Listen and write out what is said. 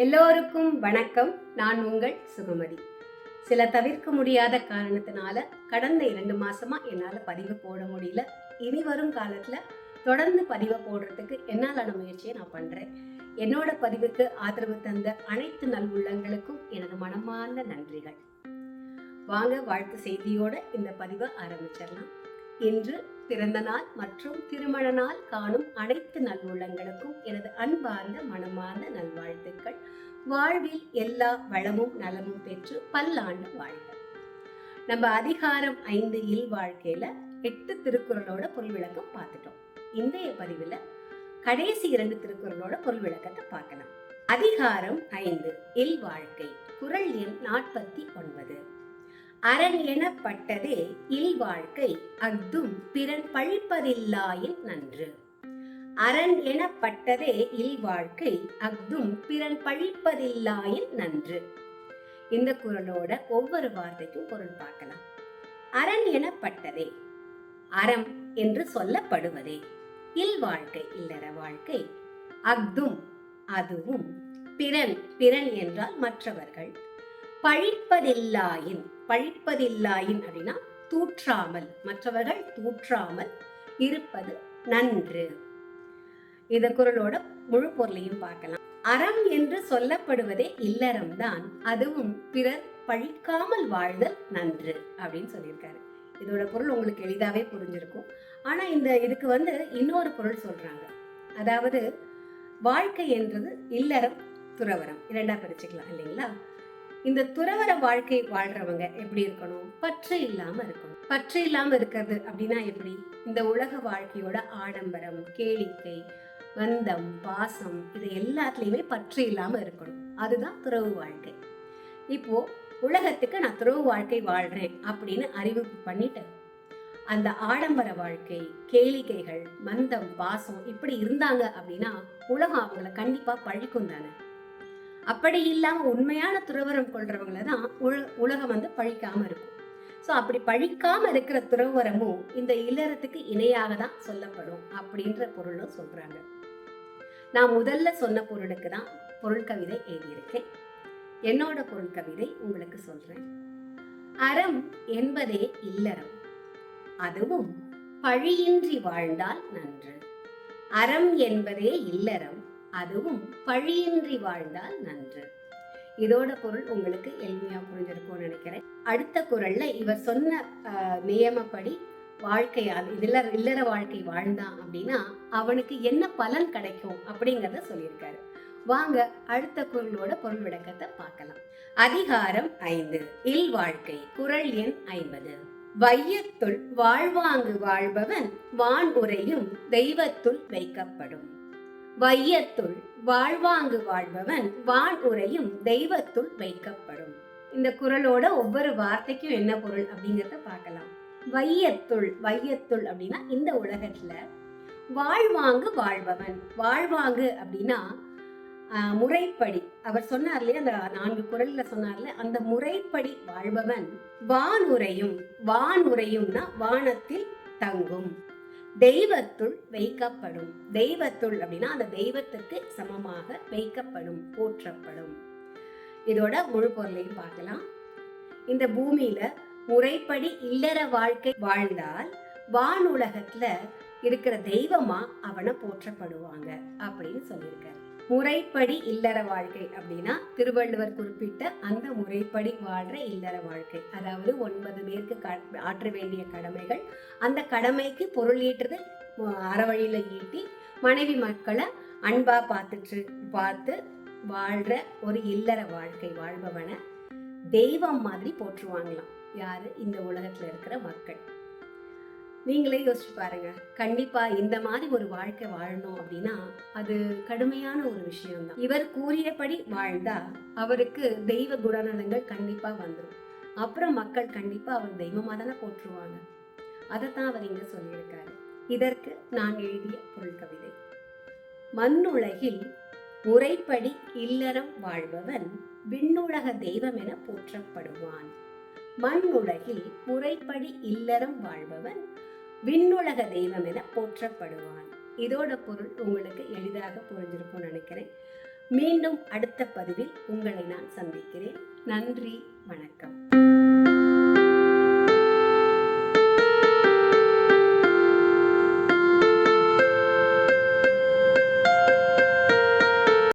எல்லோருக்கும் வணக்கம். நான் உங்கள் சுகமதி சில தவிர்க்க முடியாத காரணத்தினால கடந்த இரண்டு மாசமா என்னால பதிவு போட முடியல. இனி வரும் காலத்துல தொடர்ந்து பதிவை போடுறதுக்கு என்னாலான முயற்சியை நான் பண்றேன். என்னோட பதிவுக்கு ஆதரவு தந்த அனைத்து நல்வுள்ளங்களுக்கும் எனது மனமார்ந்த நன்றிகள். வாங்க வாழ்த்து செய்தியோட இந்த பதிவை ஆரம்பிச்சிடலாம். இன்று பிறந்த நாள் மற்றும் திருமண நாள் காணும் அனைத்து நல்லுள்ளங்களுக்கும் எனது அன்பார்ந்த மனமார்ந்த நல்வாழ்த்துக்கள். வாழ்வில் எல்லா வளமும் நலமும் பெற்று பல்லாண்டு வாழ்க. நம்ம அதிகாரம் ஐந்து இல் வாழ்க்கையில எட்டு திருக்குறளோட பொருள் விளக்கம் பார்த்துட்டோம். இன்றைய பதிவுல கடைசி இரண்டு திருக்குறளோட பொருள் விளக்கத்தை பார்க்கலாம். அதிகாரம் ஐந்து இல் வாழ்க்கை குரல் எண் நாற்பத்தி ஒன்பது. அரண் எனப்பட்டதே இல் வாழ்க்கை அஃதும் பிறன் பழிப்பதில்லாயின் நன்று. அரண் எனப்பட்டதே இல் வாழ்க்கை அஃதும் பிறன் பழிப்பதில்லாயின் நன்று. இந்த குரலோட ஒவ்வொரு வார்த்தைக்கும் பொருள் பார்க்கலாம். அரண் எனப்பட்டதே அறம் என்று சொல்லப்படுவதே. இல் வாழ்க்கை இல்லற வாழ்க்கை அஃதும் அதுவும் பிறன் பிறன் என்றால் மற்றவர்கள். பழிப்பதில்லாயின் பழிப்பதில்லாயின் அப்படின்னா தூற்றாமல் மற்றவர்கள் தூற்றாமல் இருப்பது நன்று. இந்த குரலோட முழு பொருளையும் பார்க்கலாம். அறம் என்று சொல்லப்படுவதே இல்லறம் தான் அதுவும் பிறர் பழிக்காமல் வாழ்தல் நன்று அப்படின்னு சொல்லியிருக்காரு. இதோட பொருள் உங்களுக்கு எளிதாவே புரிஞ்சிருக்கும். ஆனா இந்த இதுக்கு வந்து இன்னொரு பொருள் சொல்றாங்க. அதாவது வாழ்க்கை என்றது இல்லறம் துறவரம் இரண்டா பிரிச்சுக்கலாம் இல்லைங்களா? இந்த துறவர வாழ்க்கை வாழ்றவங்க எப்படி இருக்கணும்? பற்று இல்லாம இருக்கணும். பற்று இல்லாம இருக்கிறது அப்படின்னா எப்படி? இந்த உலக வாழ்க்கையோட ஆடம்பரம் கேளிக்கை வந்தம் பாசம் இது எல்லாத்துலயுமே பற்று இல்லாம இருக்கணும். அதுதான் துறவு வாழ்க்கை. இப்போ உலகத்துக்கு நான் துறவு வாழ்க்கை வாழ்றேன் அப்படின்னு அறிவிப்பு பண்ணிட்டேன் அந்த ஆடம்பர வாழ்க்கை கேளிக்கைகள் மந்தம் பாசம் இப்படி இருந்தாங்க அப்படின்னா உலகம் அவங்கள கண்டிப்பா பழிக்கும் தானே? அப்படி இல்லாம உண்மையான துறவரம் கொள்றவங்களை தான் உல- உலகம் வந்து பழிக்காம இருக்கும். ஸோ அப்படி பழிக்காம இருக்கிற துறவரமும் இந்த இல்லறத்துக்கு இணையாக தான் சொல்லப்படும் அப்படின்ற பொருளும் சொல்றாங்க. நான் முதல்ல சொன்ன பொருளுக்கு தான் பொருள் கவிதை எழுதியிருக்கேன். என்னோட பொருள் கவிதை உங்களுக்கு சொல்றேன். அறம் என்பதே இல்லறம். அதுவும் பழியின்றி வாழ்ந்தால் நன்று. அறம் என்பதே இல்லறம். அதுவும் பழியின்றி வாழ்ந்தால் நன்று. இதோட பொருள் உங்களுக்கு எளிமையா புரிஞ்சிருக்கும்னு நினைக்கிறேன். அடுத்த குரல்ல இவர் சொன்ன நியமப்படி வாழ்க்கையா இல்லற இல்லற வாழ்க்கை வாழ்ந்தான் அப்படின்னா அவனுக்கு என்ன பலன் கிடைக்கும் அப்படிங்கறத சொல்லியிருக்காரு. வாங்க அடுத்த குரலோட பொருள் விளக்கத்தை பார்க்கலாம். அதிகாரம் ஐந்து இல் வாழ்க்கை குரல் எண் ஐம்பது. வையத்துள் வாழ்வாங்கு வாழ்பவன் வான் உரையும் தெய்வத்துள் வைக்கப்படும். வையத்துள் வாழ்வாங்கு வாழ்பவன் வான் உரையும் தெய்வத்துள் வைக்கப்படும். இந்த குரலோட ஒவ்வொரு வார்த்தைக்கும் என்ன பொருள் அப்படிங்கறத பார்க்கலாம். வையத்துள் வையத்துள் அப்படின்னா இந்த உலகத்துல வாழ்வாங்கு வாழ்பவன். வாழ்வாங்கு அப்படின்னா முறைப்படி. அவர் சொன்னார் இல்லையா அந்த நான்கு குரல்ல சொன்னார்ல அந்த முறைப்படி வாழ்பவன் வானுரையும் வானுரையும்னா வானத்தில் தங்கும். தெய்வத்துள் வைக்கப்படும். தெய்வத்துள் அப்படின்னா அந்த தெய்வத்துக்கு சமமாக வைக்கப்படும் போற்றப்படும். இதோட முழு பொருளையும் பார்க்கலாம். இந்த பூமியில முறைப்படி இல்லற வாழ்க்கை வாழ்ந்தால் வானுலகத்துல இருக்கிற தெய்வமா அவனை போற்றப்படுவாங்க அப்படின்னு சொல்லியிருக்காரு. முறைப்படி இல்லற வாழ்க்கை அப்படின்னா திருவள்ளுவர் குறிப்பிட்ட அந்த முறைப்படி வாழ்ற இல்லற வாழ்க்கை. அதாவது ஒன்பது பேருக்கு ஆற்ற வேண்டிய கடமைகள். அந்த கடமைக்கு பொருள் ஈட்டுறது அறவழியில ஈட்டி மனைவி மக்களை அன்பா பார்த்துட்டு பார்த்து வாழ்ற ஒரு இல்லற வாழ்க்கை வாழ்பவனை தெய்வம் மாதிரி போற்றுவாங்களாம். யாரு? இந்த உலகத்துல இருக்கிற மக்கள். நீங்களே யோசிச்சு பாருங்க. கண்டிப்பா இந்த மாதிரி ஒரு வாழ்க்கை வாழணும் அப்படின்னா அது கடுமையான ஒரு விஷயம்தான். இவர் கூறியபடி வாழ்ந்தா அவருக்கு தெய்வ குணநலங்கள் கண்டிப்பா வந்துடும் அப்புறம் மக்கள் கண்டிப்பா அவர் தெய்வமா தானே போற்றுவாங்க. அதைத்தான் அவர் இங்க சொல்லியிருக்காரு. இதற்கு நான் எழுதிய பொருள் கவிதை. மண்ணுலகில் முறைப்படி இல்லறம் வாழ்பவன் விண்ணுலக தெய்வம் என போற்றப்படுவான். மண்ணுலகில் முறைப்படி இல்லறம் வாழ்பவன் விண்ணுலக தெய்வம் என போற்றப்படுவான். இதோட பொருள் உங்களுக்கு எளிதாக புரிஞ்சிருக்கும்னு நினைக்கிறேன். மீண்டும் அடுத்த பதிவில் உங்களை நான் சந்திக்கிறேன். நன்றி வணக்கம்.